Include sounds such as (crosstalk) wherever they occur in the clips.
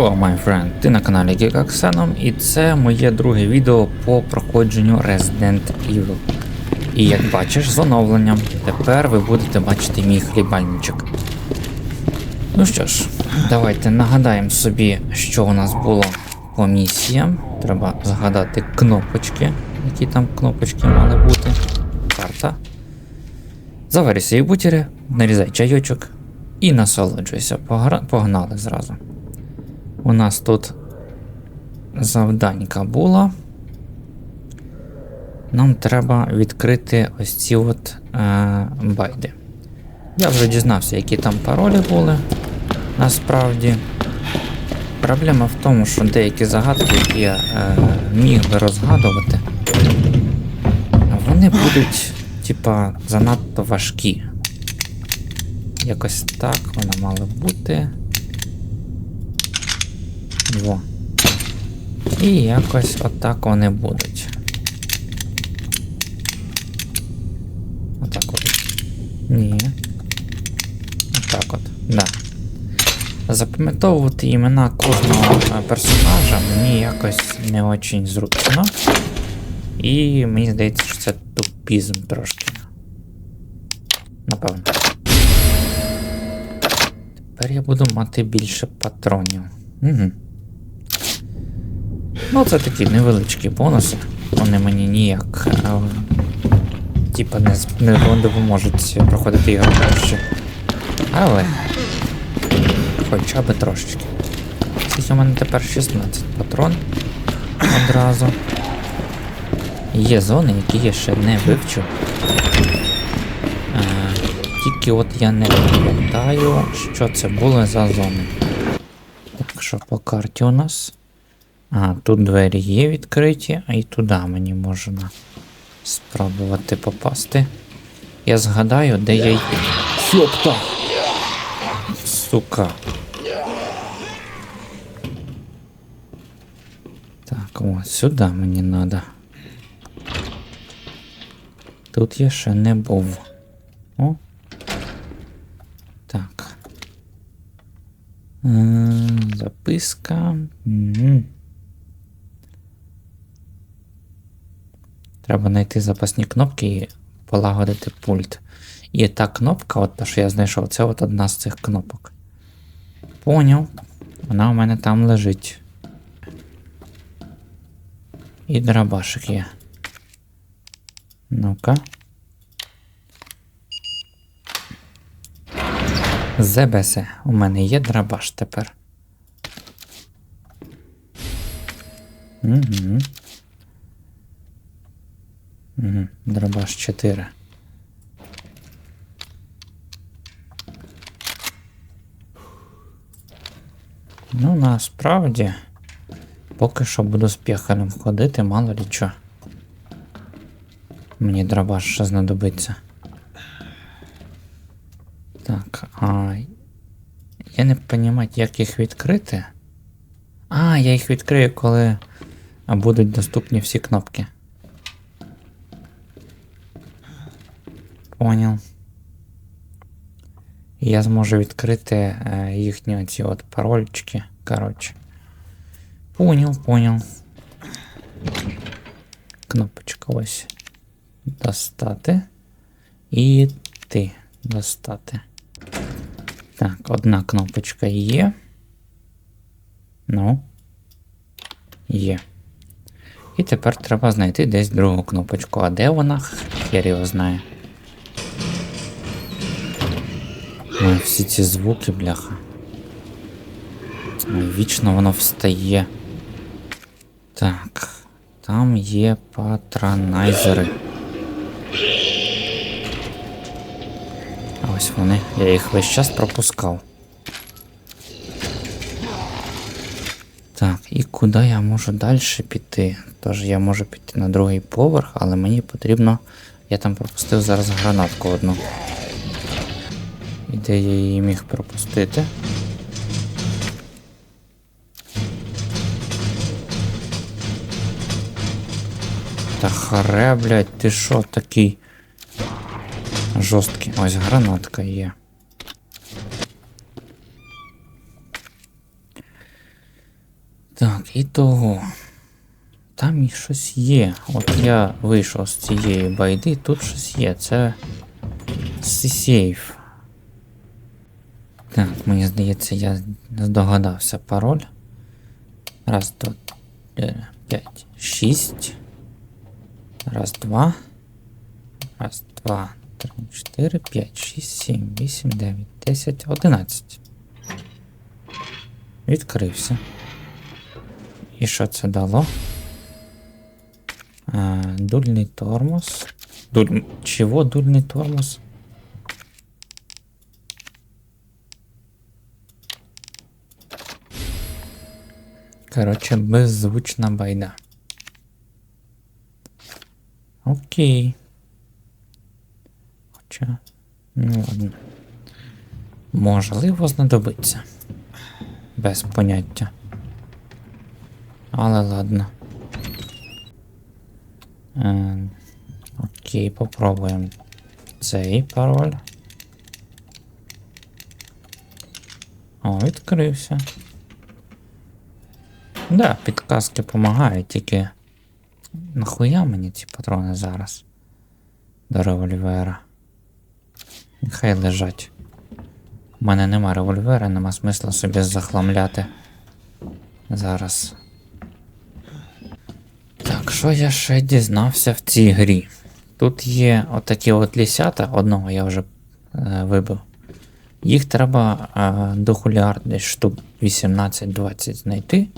Hello, my friend! Ти на каналі Гігаксеном і це моє друге відео по проходженню Resident Evil. І як бачиш, з оновленням тепер ви будете бачити мій хлібальничок. Ну що ж, давайте нагадаємо собі, що у нас було по місіям. Треба згадати кнопочки, які там кнопочки мали бути. Карта. Заварі свої бутери, нарізай чайочок і насолоджуйся. Погра- Погнали зразу. У нас тут завданька була. Нам треба відкрити ось ці от е, байди. Я вже дізнався, які там паролі були. Насправді. Проблема в тому, що деякі загадки, які я е, міг би розгадувати, вони будуть, типа, занадто важкі. Якось так воно мало бути. Во. І якось отак вони будуть. Отак от. Ні. Отак от. Да. Запам'ятовувати імена кожного е, персонажа мені якось не очень зручно. І мені здається, що це тупізм трошки. Напевно. Тепер я буду мати більше патронів. Угу. Ну, це такі невеличкі бонуси. Вони мені ніяк. е, Типа не, не допоможуть проходити ігру краще. Але. Хоча б трошечки. Скільки у мене тепер 16 патрон одразу. Є зони, які я ще не вивчив. Е, тільки от я не пам'ятаю, що це були за зони. Так що по карті у нас. А, тут двері є відкриті, а і туди мені можна спробувати попасти. Я згадаю, де я й. Йопта! Сука. Так, от, сюди мені треба. Тут я ще не був. О. Так. М, Записка. Мгм. Треба знайти запасні кнопки і полагодити пульт. І та кнопка, от та, що я знайшов, це от одна з цих кнопок. Поняв. Вона у мене там лежить. І драбашик є. Ну-ка. ЗБС. У мене є драбаш тепер. Угу. Угу. Драбаш 4. Ну, насправді, поки що буду з пехарем ходити, мало ли що. Мені драбаш ще знадобиться. Так, а. Я не розумію, як їх відкрити. А, я їх відкрию, коли будуть доступні всі кнопки. Понял. Я зможу відкрити е, їхні оці от парольчики. Коротше. Понял, понял. Кнопочка ось. Достати. І ти достати. Так, одна кнопочка є. Ну. Є. І тепер треба знайти десь другу кнопочку. А де вона? Хер його знає. Всі ці звуки, бляха. Вічно воно встає. Так. Там є патронайзери. Ось вони. Я їх весь час пропускав. Так, і куди я можу далі піти? Тож я можу піти на другий поверх, але мені потрібно. Я там пропустив зараз гранатку одну. І де я її міг пропустити? Та харе, блядь, ти що такий жорсткий? Ось гранатка є. Так, і того. Там і щось є. От я вийшов з цієї байди, тут щось є. Це сейф. Так, мені здається, я здогадався пароль. Раз, два, чотири, п'ять, шість. Раз, два. Раз, два, три, чотири, п'ять, шість, сім, вісім, дев'ять, десять, одинадцять. Відкрився. І що це дало? А, дульний тормоз. Дуль... Чего дульний тормоз? Короче, беззвучна байда. Окей. Хоча. Ну ладно. Можливо, знадобиться. Без поняття. Але ладно. Е, окей, попробуємо цей пароль. О, відкрився. Да, підказки допомагають, тільки нахуя мені ці патрони зараз до револьвера. Нехай лежать. У мене нема револьвера, нема смисла собі захламляти. Зараз. Так, що я ще дізнався в цій грі? Тут є отакі от лісята, одного я вже е, вибив. Їх треба е, до хуліар десь штук 18-20 знайти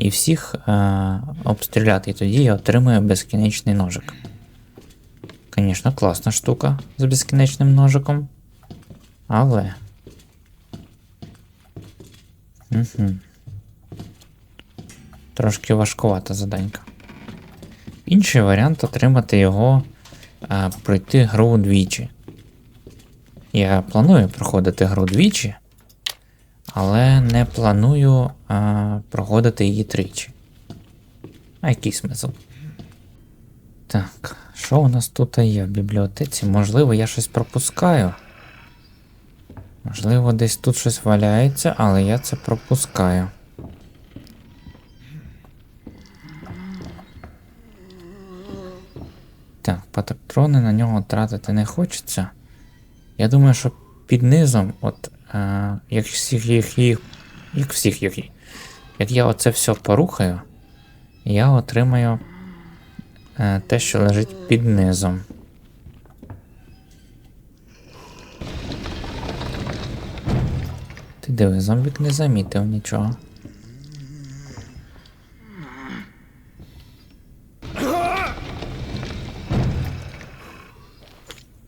і всіх е, обстріляти. І тоді я отримую безкінечний ножик. Звісно, класна штука з безкінечним ножиком. Але. Угу. Трошки важкувата заданька. Інший варіант отримати його, а, пройти гру двічі. Я планую проходити гру двічі, але не планую а, проходити її тричі. А який смисл? Так, що у нас тут є в бібліотеці? Можливо, я щось пропускаю. Можливо, десь тут щось валяється, але я це пропускаю. Так, патрони на нього тратити не хочеться. Я думаю, що під низом, от, е, як всіх їх, їх, як всіх їх, як я оце все порухаю, я отримаю е, те, що лежить під низом. Ти диви, зомбік не замітив нічого.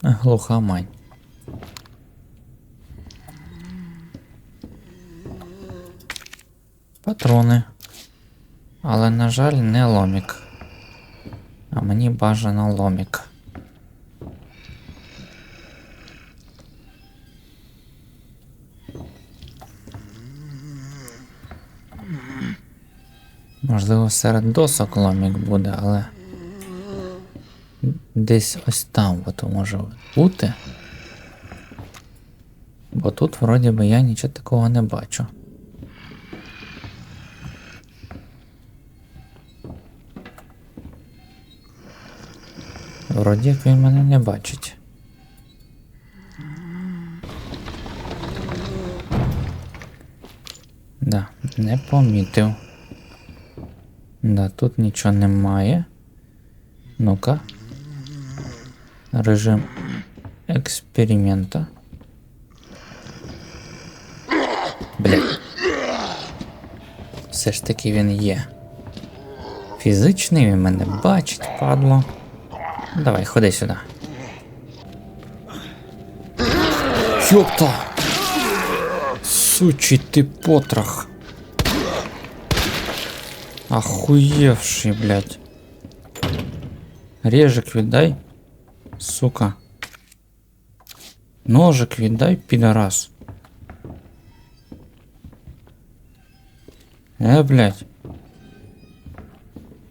Глуха мань. Патрони. Але, на жаль, не ломік. А мені бажано ломік. Можливо, серед досок ломік буде, але. Десь ось там от може бути. Бо тут вроді би я нічого такого не бачу. Вроді як він мене не бачить. Да, не помітив. Да, тут нічого немає. Ну-ка. Режим експеримента. Бля. Все ж таки він є. Фізичний він мене бачить, падло. Давай, ходи сюди. Йопта! Сучий ти потрох. Охуевший, блядь. Режик віддай. Сука. Ножик віддай, підарас. Е, блядь.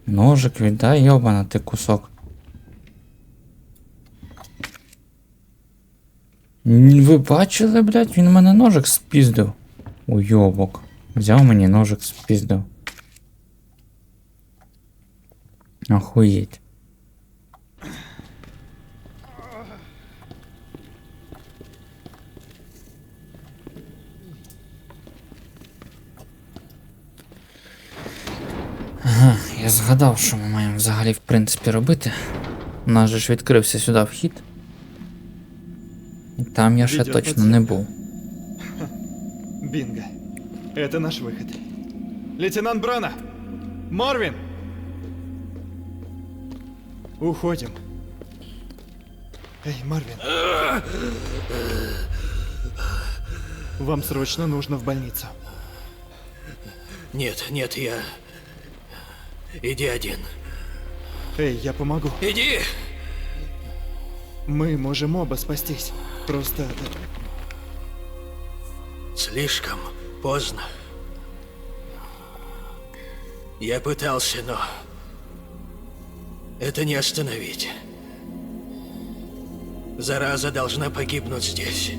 Ножик віддай, йобана ти кусок. Ви бачили, блядь, він мене ножик спіздив. Уйобок. Взяв мені ножик спіздив. Охуєть. Ага, я згадав, що ми маємо взагалі в принципі робити. У нас же ж відкрився сюди вхід. Там я ще точно не був. (laughs) Бинго. Это наш выход. Лейтенант Брана! Марвин! Уходим. Эй, Марвин. Вам срочно нужно в больницу. Нет, нет, я... Иди один. Эй, я помогу. Иди! Мы можем оба спастись. Просто... Слишком поздно. Я пытался, но... Это не остановить. Зараза должна погибнуть здесь.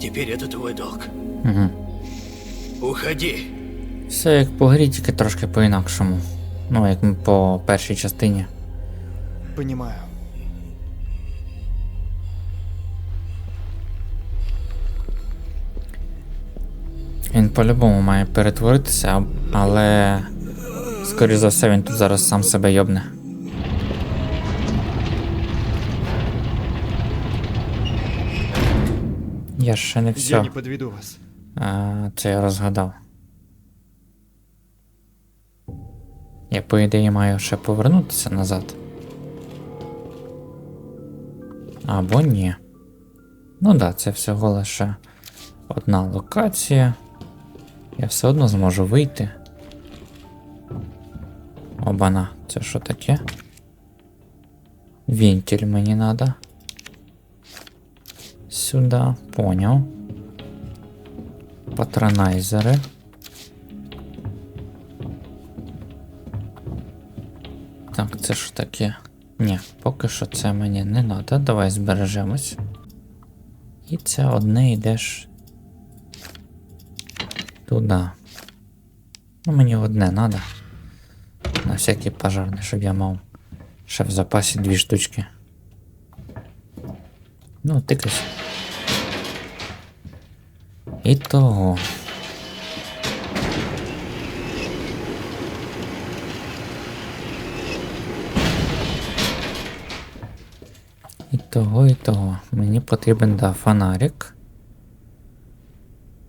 Теперь это твой долг. Угу. Уходи. Все як по грі, тільки трошки по-інакшому. Ну, як ми по першій частині. Понимаю. Він по-любому має перетворитися, але. Скоріше за все, він тут зараз сам себе йобне. Я ще не Я не подведу вас. А, це я розгадав. Я, по ідеї, маю ще повернутися назад. Або ні. Ну да, це всього лише одна локація. Я все одно зможу вийти. Обана, це що таке? Вентиль мені надо. Сюда, понял. Патронайзери. Так, це ж таке. Ні, поки що це мені не треба. Давай збережемось. І це одне йдеш. Туди. Ну, мені одне треба. На всякий пожарний, щоб я мав ще в запасі дві штучки. Ну, тикайся. І того. І того, і того. Мені потрібен да, фонарик.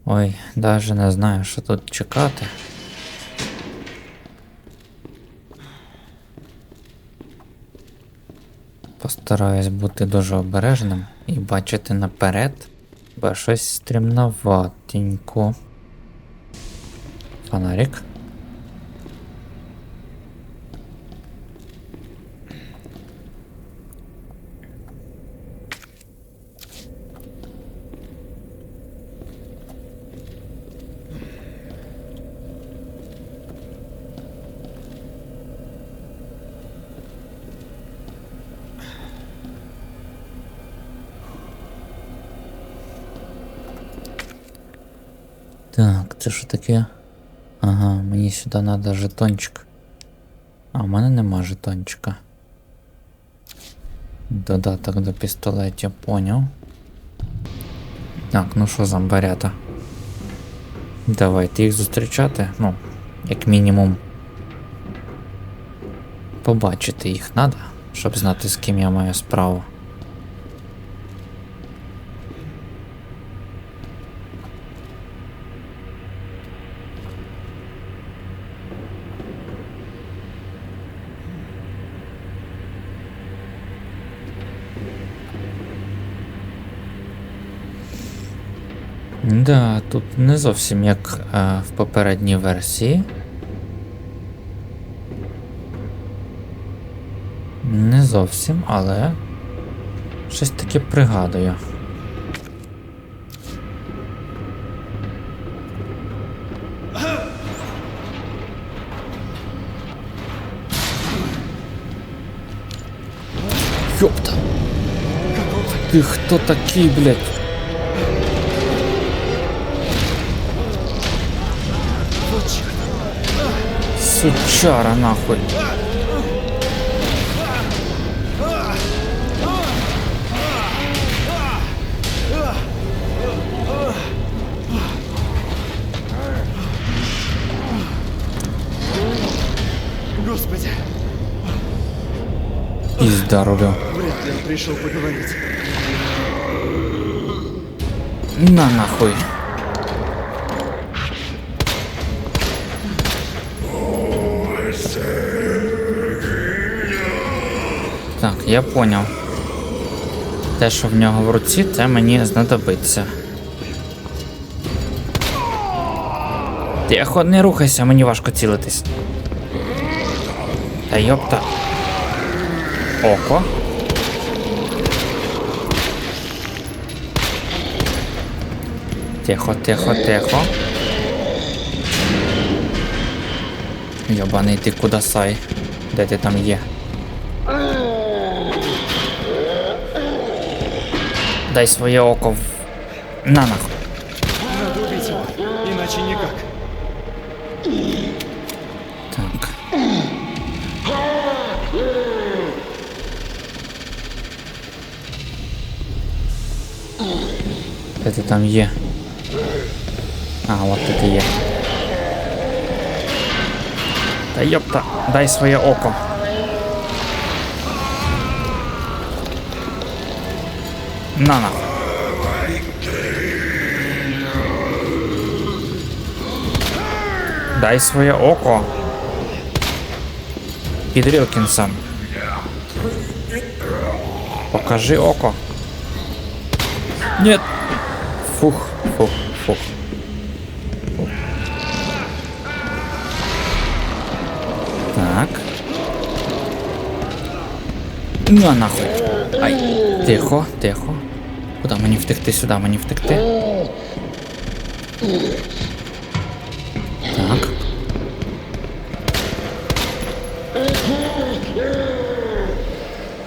Ой, даже не знаю, що тут чекати. Постараюсь бути дуже обережним і бачити наперед, бо щось стрімноватенько. Фонарик. Так, це що таке? Ага, мені сюди треба жетончик. А в мене нема жетончика. Додаток до пістолетів, поняв. Так, ну що, зомбарята. Давайте їх зустрічати. Ну, як мінімум. Побачити їх треба, щоб знати, з ким я маю справу. Да, тут не зовсім як е, в попередній версії. Не зовсім, але щось таке пригадую. Ёпта! Ти хто такий, блядь? сучара нахуй. Господи. Изда рубил. Вряд ли пришел поговорить. На нахуй. Так, я поняв. Те, що в нього в руці, це мені знадобиться. Тихо, не рухайся, мені важко цілитись. Та йопта. Око. Тихо, тихо, тихо. Йобаний ти куди сай? Де ти там є? Дай своє око в. На нахуй. Надо убить его, иначе никак. Так. Де ти там є? А, от ти є. Та йопта, дай своє око. На нахуй. Дай своє око. Під Вілкінсом. Покажи око. Нет. Фух, фух, фух. Фух. Так. На нахуй. Ай. Тихо, тихо. Куди мені втекти? Сюди мені втекти. Так.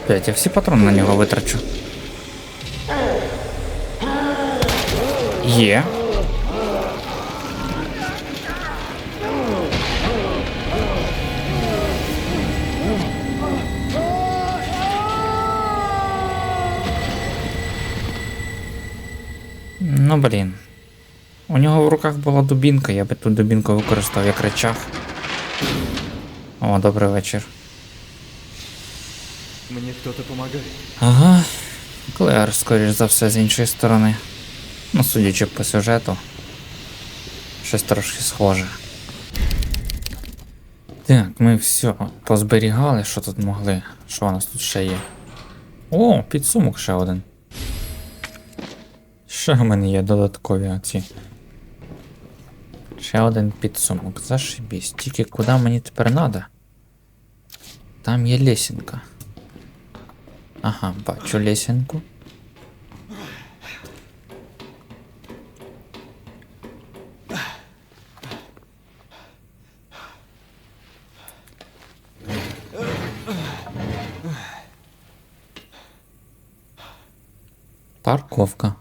Блять, я всі патрони на нього витрачу. Є. Ну блін. У нього в руках була дубінка, я би ту дубінку використав як речах. О, добрий вечір. Мне кто-то помогает. Ага. Клеар, скоріш за все, з іншої сторони. Ну, судячи по сюжету. Щось трошки схоже. Так, ми все позберігали, що тут могли. Що у нас тут ще є? О, підсумок ще один. Ще в мене є додаткові оці. Ще один підсумок. Зашибісь. Тільки куди мені тепер надо? Там є лесінка. Ага, бачу лесенку. Парковка.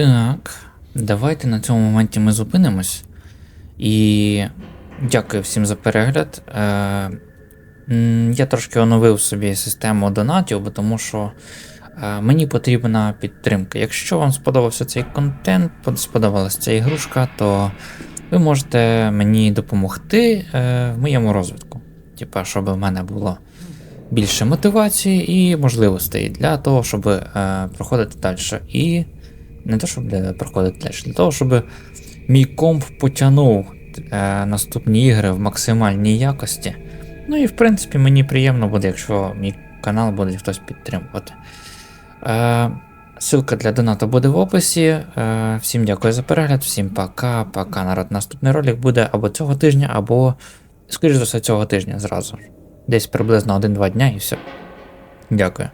Так, давайте на цьому моменті ми зупинимось. І дякую всім за перегляд. Е, я трошки оновив собі систему донатів, бо тому що е, мені потрібна підтримка. Якщо вам сподобався цей контент, сподобалася ця ігрушка, то ви можете мені допомогти е, в моєму розвитку. Типа, щоб в мене було більше мотивації і можливостей для того, щоб е, проходити далі. І не те, щоб для, проходити далі, для того, щоб мій комп потягнув е, наступні ігри в максимальній якості. Ну і в принципі мені приємно буде, якщо мій канал буде хтось підтримувати. Е, ссылка для донату буде в описі. Е, всім дякую за перегляд, всім пока, пока, народ. Наступний ролик буде або цього тижня, або, скоріш за все, цього тижня зразу. Десь приблизно 1-2 дня і все. Дякую.